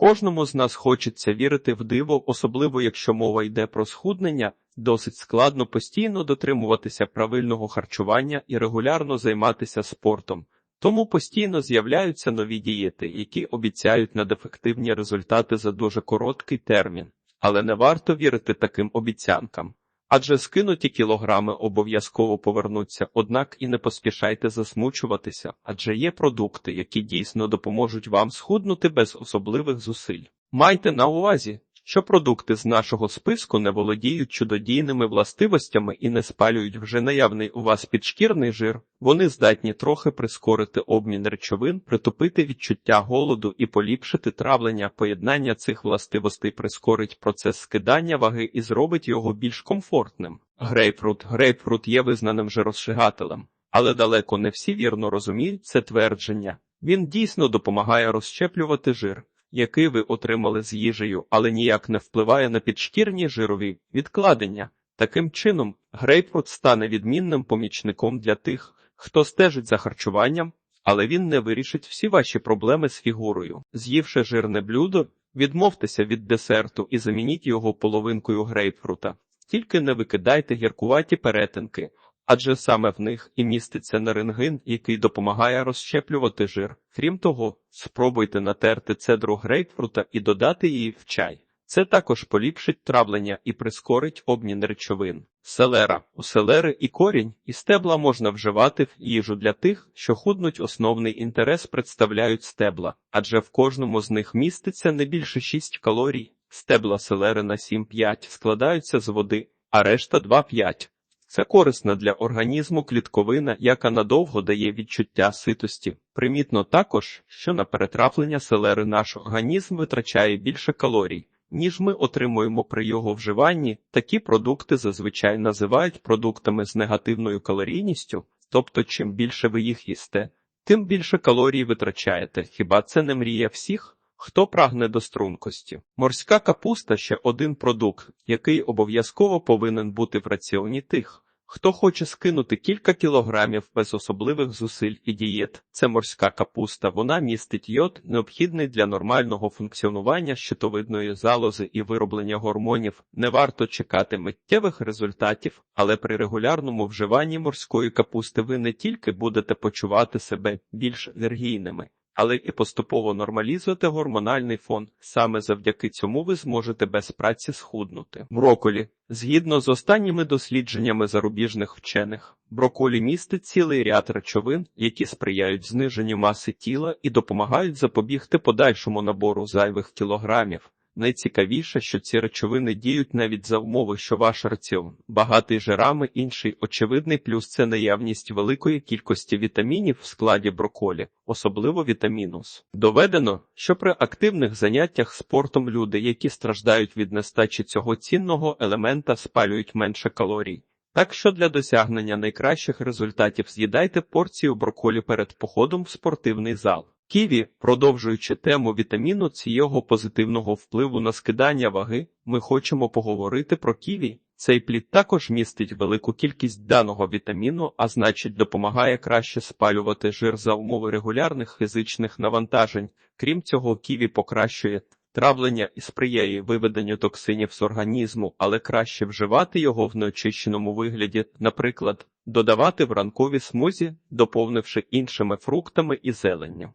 Кожному з нас хочеться вірити в диво, особливо якщо мова йде про схуднення. Досить складно постійно дотримуватися правильного харчування і регулярно займатися спортом. Тому постійно з'являються нові дієти, які обіцяють надефективні результати за дуже короткий термін. Але не варто вірити таким обіцянкам. Адже скинуті кілограми обов'язково повернуться, однак і не поспішайте засмучуватися, адже є продукти, які дійсно допоможуть вам схуднути без особливих зусиль. Майте на увазі, що продукти з нашого списку не володіють чудодійними властивостями і не спалюють вже наявний у вас підшкірний жир, вони здатні трохи прискорити обмін речовин, притупити відчуття голоду і поліпшити травлення. Поєднання цих властивостей прискорить процес скидання ваги і зробить його більш комфортним. Грейпфрут Грейпфрут є визнаним жиросжигателем, але далеко не всі вірно розуміють це твердження. Він дійсно допомагає розщеплювати жир який ви отримали з їжею, але ніяк не впливає на підшкірні жирові відкладення. Таким чином, грейпфрут стане відмінним помічником для тих, хто стежить за харчуванням, але він не вирішить всі ваші проблеми з фігурою. З'ївши жирне блюдо, відмовтеся від десерту і замініть його половинкою грейпфрута. Тільки не викидайте гіркуваті перетинки, адже саме в них і міститься нарингин, який допомагає розщеплювати жир. Крім того, спробуйте натерти цедру грейпфрута і додати її в чай. Це також поліпшить травлення і прискорить обмін речовин. Селера у селери і корінь, і стебла можна вживати в їжу для тих, що худнуть основний інтерес представляють стебла, адже в кожному з них міститься не більше 6 калорій. Стебла селери на 7-5 складаються з води, а решта 2-5. Це корисна для організму клітковина, яка надовго дає відчуття ситості. Примітно також, що на перетраплення селери наш організм витрачає більше калорій, ніж ми отримуємо при його вживанні. Такі продукти зазвичай називають продуктами з негативною калорійністю, тобто чим більше ви їх їсте, тим більше калорій витрачаєте. Хіба це не мрія всіх? Хто прагне до стрункості? Морська капуста ще один продукт, який обов'язково повинен бути в раціоні тих, хто хоче скинути кілька кілограмів без особливих зусиль і дієт. Це морська капуста. Вона містить йод, необхідний для нормального функціонування щитовидної залози і вироблення гормонів. Не варто чекати миттєвих результатів, але при регулярному вживанні морської капусти ви не тільки будете почувати себе більш енергійними але і поступово нормалізуєте гормональний фон. Саме завдяки цьому ви зможете без праці схуднути. Броколі. Згідно з останніми дослідженнями зарубіжних вчених, броколі містить цілий ряд речовин, які сприяють зниженню маси тіла і допомагають запобігти подальшому набору зайвих кілограмів. Найцікавіше, що ці речовини діють навіть за умови, що ваш раціон багатий жирами, інший очевидний плюс це наявність великої кількості вітамінів в складі броколі, особливо вітамінус. Доведено, що при активних заняттях спортом люди, які страждають від нестачі цього цінного елемента, спалюють менше калорій. Так що для досягнення найкращих результатів з'їдайте порцію броколі перед походом в спортивний зал. Ківі, продовжуючи тему вітаміну ці його позитивного впливу на скидання ваги, ми хочемо поговорити про ківі. Цей плід також містить велику кількість даного вітаміну, а значить, допомагає краще спалювати жир за умови регулярних фізичних навантажень. Крім цього, ківі покращує травлення і сприяє виведенню токсинів з організму, але краще вживати його в неочищеному вигляді, наприклад, додавати в ранкові смузі, доповнивши іншими фруктами і зеленню.